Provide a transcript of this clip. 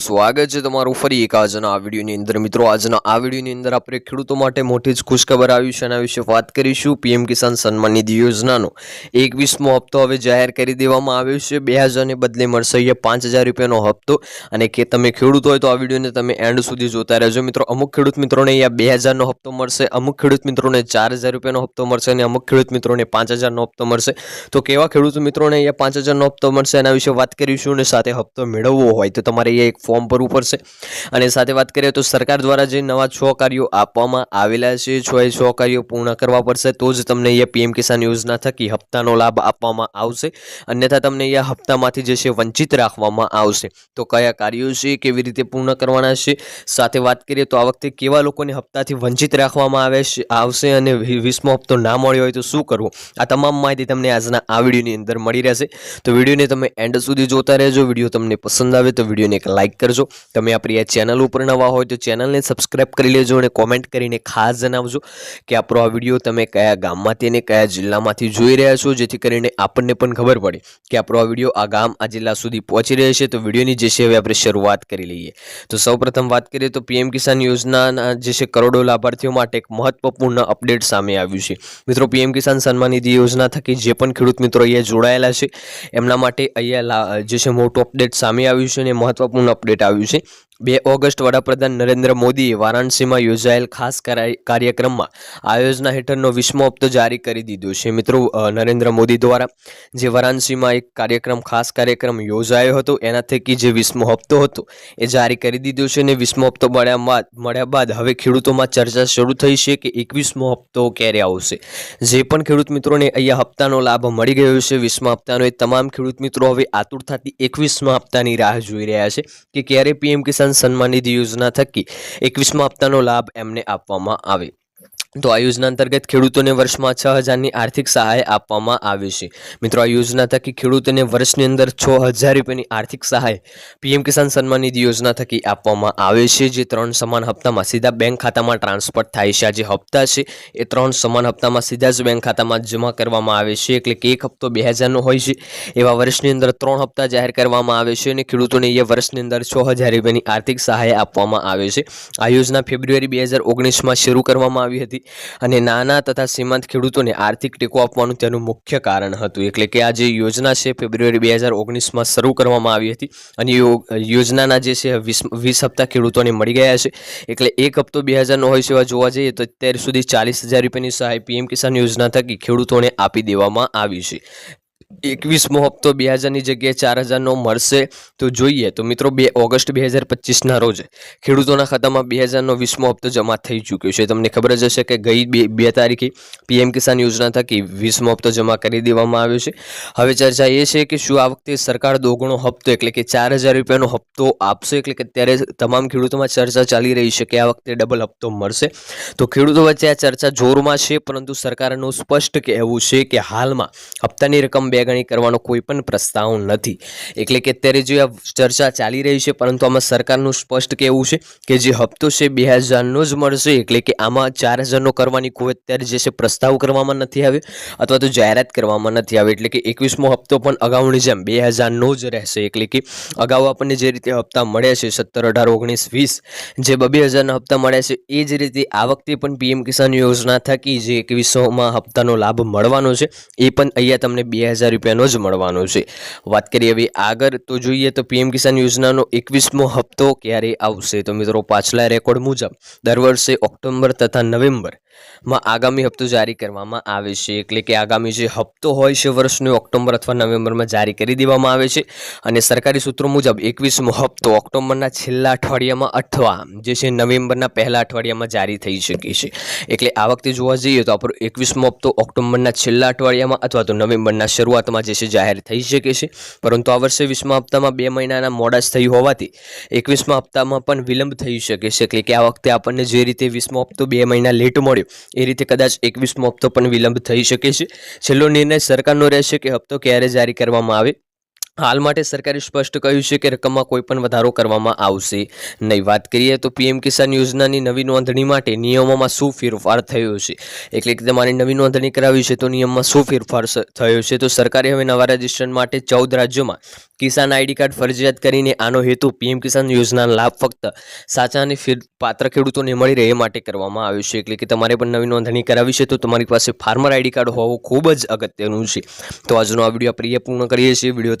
સ્વાગત છે તમારું ફરી એક આજના આ વિડીયોની અંદર. મિત્રો, આજના આ વિડીયોની અંદર આપણે ખેડૂતો માટે મોટી જ ખુશખબર આવી છે એના વિશે વાત કરીશું પીએમ કિસાન સન્માન નિધિ યોજનાનો. એકવીસમો હપ્તો હવે જાહેર કરી દેવામાં આવ્યો છે. બે હજારને બદલે મળશે અહીંયા પાંચ હજાર રૂપિયાનો હપ્તો. અને કે તમે ખેડૂત હોય તો આ વિડીયોને તમે એન્ડ સુધી જોતા રહેજો. મિત્રો, અમુક ખેડૂત મિત્રોને અહીંયા બે હજારનો હપ્તો મળશે, અમુક ખેડૂત મિત્રોને ચાર હજાર રૂપિયાનો હપ્તો મળશે અને અમુક ખેડૂત મિત્રોને પાંચ હજારનો હપ્તો મળશે. તો કેવા ખેડૂત મિત્રોને અહીંયા પાંચ હજારનો હપ્તો મળશે એના વિશે વાત કરીશું અને સાથે હપ્તો મેળવવો હોય તો તમારે અહીંયા એક ફોર્મ ભરવું પડશે. અને સાથે વાત કરીએ તો સરકાર દ્વારા જે નવા છ કાર્યો આપવામાં આવેલા છે, છ એ છ કાર્યો પૂર્ણ કરવા પડશે, તો જ તમને અહીંયા પીએમ કિસાન યોજના થકી હપ્તાનો લાભ આપવામાં આવશે. અન્યથા તમને અહીંયા હપ્તામાંથી જે છે વંચિત રાખવામાં આવશે. તો કયા કાર્યો છે, કેવી રીતે પૂર્ણ કરવાના છે? સાથે વાત કરીએ તો આ વખતે કેવા લોકોને હપ્તાથી વંચિત રાખવામાં આવે છે, આવશે અને વીસમો હપ્તો ના મળ્યો હોય તો શું કરવું? આ તમામ માહિતી તમને આજના આ વિડીયોની અંદર મળી રહેશે. તો વિડીયોને તમે એન્ડ સુધી જોતા રહેજો. વીડિયો તમને પસંદ આવે તો વિડીયોને એક લાઇક કરજો. તમે આપણી આ ચેનલ ઉપર નવા હોય તો ચેનલને સબસ્ક્રાઈબ કરી લેજો અને કોમેન્ટ કરીને ખાસ જણાવજો કે આપણો આ વીડિયો તમે કયા ગામમાંથી અને કયા જિલ્લામાંથી જોઈ રહ્યા છો, જેથી કરીને આપણને પણ ખબર પડે કે આપણો આ વીડિયો આ ગામ, આ જિલ્લા સુધી પહોંચી રહ્યો છે. તો વિડીયોની જે છે હવે આપણે શરૂઆત કરી લઈએ. તો સૌપ્રથમ વાત કરીએ તો પીએમ કિસાન યોજનાના જે છે કરોડો લાભાર્થીઓ માટે એક મહત્વપૂર્ણ અપડેટ સામે આવ્યું છે. મિત્રો, પીએમ કિસાન સન્માન નિધિ યોજના થકી જે પણ ખેડૂત મિત્રો અહીંયા જોડાયેલા છે, એમના માટે અહીંયા જે છે મોટું અપડેટ સામે આવ્યું છે અને મહત્વપૂર્ણ અપડેટ આવ્યું છે. બે ઓગસ્ટ વડાપ્રધાન નરેન્દ્ર મોદીએ વારાણસીમાં યોજાયેલ ખાસ કરાય- કાર્યક્રમમાં આ યોજના હેઠળનો વિશ્વ હપ્તો જારી કરી દીધો છે. મિત્રો નરેન્દ્ર મોદી દ્વારા જે વારાણસીમાં એક કાર્યક્રમ, ખાસ કાર્યક્રમ યોજાયો હતો એના થકી જે વીસમો હપ્તો હતો, એ જારી કરી દીધો છે અને વિશ્વ હપ્તો મળ્યા બાદ મળ્યા બાદ હવે ખેડૂતોમાં ચર્ચા શરૂ થઈ છે કે એકવીસમો હપ્તો ક્યારે આવશે. જે પણ ખેડૂત મિત્રોને અહીંયા હપ્તાનો લાભ મળી ગયો છે વિશ્વ હપ્તાનો એ તમામ ખેડૂત મિત્રો હવે આતુરતાથી એકવીસમા હપ્તાની રાહ જોઈ રહ્યા છે કે ક્યારે પીએમ કિસાન સન્માન નિધિ યોજના થકી એકવીસમા હપ્તાનો લાભ એમને આપવામાં આવે. તો આ યોજના અંતર્ગત ખેડૂતોને વર્ષમાં છ હજારની આર્થિક સહાય આપવામાં આવે છે. મિત્રો, આ યોજના થકી ખેડૂતોને વર્ષની અંદર છ હજાર રૂપિયાની આર્થિક સહાય પીએમ કિસાન સન્માન નિધિ યોજના થકી આપવામાં આવે છે, જે ત્રણ સમાન હપ્તામાં સીધા બેંક ખાતામાં ટ્રાન્સફર થાય છે. આ જે હપ્તા છે, એ ત્રણ સમાન હપ્તામાં સીધા જ બેંક ખાતામાં જમા કરવામાં આવે છે. એટલે કે એક હપ્તો બે હજારનો હોય છે. એવા વર્ષની અંદર ત્રણ હપ્તા જાહેર કરવામાં આવે છે અને ખેડૂતોને એ વર્ષની અંદર છ હજાર રૂપિયાની આર્થિક સહાય આપવામાં આવે છે. આ યોજના ફેબ્રુઆરી બે હજાર ઓગણીસમાં શરૂ કરવામાં આવી હતી. અને નાના તથા સીમાંત ખેડૂતોને આર્થિક ટેકો આપવાનું તેનું મુખ્ય કારણ હતું. એટલે કે આ જે યોજના છે, ફેબ્રુઆરી બે હજાર ઓગણીસમાં શરૂ કરવામાં આવી હતી. અને યોજનાના જે છે, વીસ વીસ હપ્તા ખેડૂતોને મળી ગયા છે. એટલે એક હપ્તો બે હજારનો હોય છે એવા જોવા જઈએ તો અત્યાર સુધી ચાલીસ હજાર રૂપિયાની સહાય પીએમ કિસાન યોજના થકી ખેડૂતોને આપી દેવામાં આવી છે. એકવીસમો હપ્તો બે હજારની જગ્યાએ ચાર હજારનો મળશે તો જોઈએ. તો મિત્રો, બે ઓગસ્ટ બે હજાર પચીસના રોજ ખેડૂતોના ખાતામાં બે હજારનો વીસમો હપ્તો જમા થઈ ચૂક્યો છે. તમને ખબર જ હશે કે ગઈ બે બે તારીખે પીએમ કિસાન યોજના થકી વીસમો હપ્તો જમા કરી દેવામાં આવ્યો છે. હવે ચર્ચા એ છે કે શું આ વખતે સરકાર દોગણો હપ્તો, એટલે કે ચાર હજાર રૂપિયાનો હપ્તો આપશે? એટલે કે ત્યારે તમામ ખેડૂતોમાં ચર્ચા ચાલી રહી છે કે આ વખતે ડબલ હપ્તો મળશે. તો ખેડૂતો વચ્ચે આ ચર્ચા જોરમાં છે, પરંતુ સરકારનું સ્પષ્ટ કહેવું છે કે હાલમાં હપ્તાની રકમ બે ગણી કરવાનો કોઈ પણ પ્રસ્તાવ નથી. એટલે કે અત્યારે જે આ ચર્ચા ચાલી રહી છે, પરંતુ આમાં સરકારનું સ્પષ્ટ કહેવું છે કે જે હપ્તો છે બે હજારનો જ મળશે, એટલે કે આમાં ચાર હજારનો કરવાની કોઈ અત્યારે જે છે પ્રસ્તાવ કરવામાં નથી આવ્યો, અથવા તો જાહેરાત કરવામાં નથી આવી. એટલે કે એકવીસમો હપ્તો પણ અગાઉની જેમ બે હજારનો જ રહેશે. એટલે કે અગાઉ આપણને જે રીતે હપ્તા મળ્યા છે, સત્તર અઢાર ઓગણીસ વીસ, જે બબે હજારના હપ્તા મળ્યા છે, એ જ રીતે આ વખતે પણ પીએમ કિસાન યોજના થકી જે એકવીસોમાં હપ્તાનો લાભ મળવાનો છે, એ પણ અહીંયા તમને બે હજાર રૂપિયાનો જ મળવાનો છે. વાત કરીએ હવે આગળ, તો જોઈએ તો પીએમ કિસાન યોજનાનો એકવીસમો હપ્તો ક્યારે આવશે? તો મિત્રો, પાછલા રેકોર્ડ મુજબ, દર વર્ષે ઓક્ટોબર તથા નવેમ્બર માં આગામી હપ્તો જારી કરવામાં આવે છે. એટલે કે આગામી જે હપ્તો હોય છે, વર્ષનો ઓક્ટોબર અથવા નવેમ્બરમાં જારી કરી દેવામાં આવે છે. અને સરકારી સૂત્રો મુજબ એકવીસમો હપ્તો ઓક્ટોબરના છેલ્લા અઠવાડિયામાં અથવા જે છે નવેમ્બરના પહેલા અઠવાડિયામાં જારી થઈ શકે છે. એટલે આ વખતે જોવા જઈએ તો આપણો એકવીસમો હપ્તો ઓક્ટોબરના છેલ્લા અઠવાડિયામાં અથવા તો નવેમ્બરના શરૂઆતમાં જે છે જાહેર થઈ શકે છે. પરંતુ આ વર્ષે વીસમા હપ્તામાં બે મહિનાના મોડાસ થયું હોવાથી એકવીસમા હપ્તામાં પણ વિલંબ થઈ શકે છે. એટલે કે આ વખતે આપણને જે રીતે વીસમો હપ્તો બે મહિના લેટ મળ્યો એ રીતે કદાચ એકવીસમો હપ્તો પણ વિલંબ થઈ શકે છે. છેલ્લો નિર્ણય સરકારનો રહેશે કે હપ્તો ક્યારે જારી કરવામાં આવે? હાલ માટે સરકારે સ્પષ્ટ કહ્યું છે કે રકમમાં કોઈ પણ વધારો કરવામાં આવશે નહીં. વાત કરીએ તો પીએમ કિસાન યોજનાની નવી નોંધણી માટે નિયમોમાં શું ફેરફાર થયો છે? એટલે કે તમારે નવી નોંધણી કરાવી છે તો નિયમમાં શું ફેરફાર થયો છે? તો સરકારે હવે નવા રજિસ્ટ્રેશન માટે ચૌદ રાજ્યોમાં કિસાન આઈડી કાર્ડ ફરજિયાત કરીને આનો હેતુ પીએમ કિસાન યોજનાનો લાભ ફક્ત સાચા અને પાત્ર ખેડૂતોને મળી રહે માટે કરવામાં આવ્યો છે. એટલે કે તમારે પણ નવી નોંધણી કરાવી છે તો તમારી પાસે ફાર્મર આઈડી કાર્ડ હોવું ખૂબ જ અગત્યનું છે. તો આજનો આ વીડિયો પ્રિય પૂર્ણ કરીએ છીએ. વીડિયો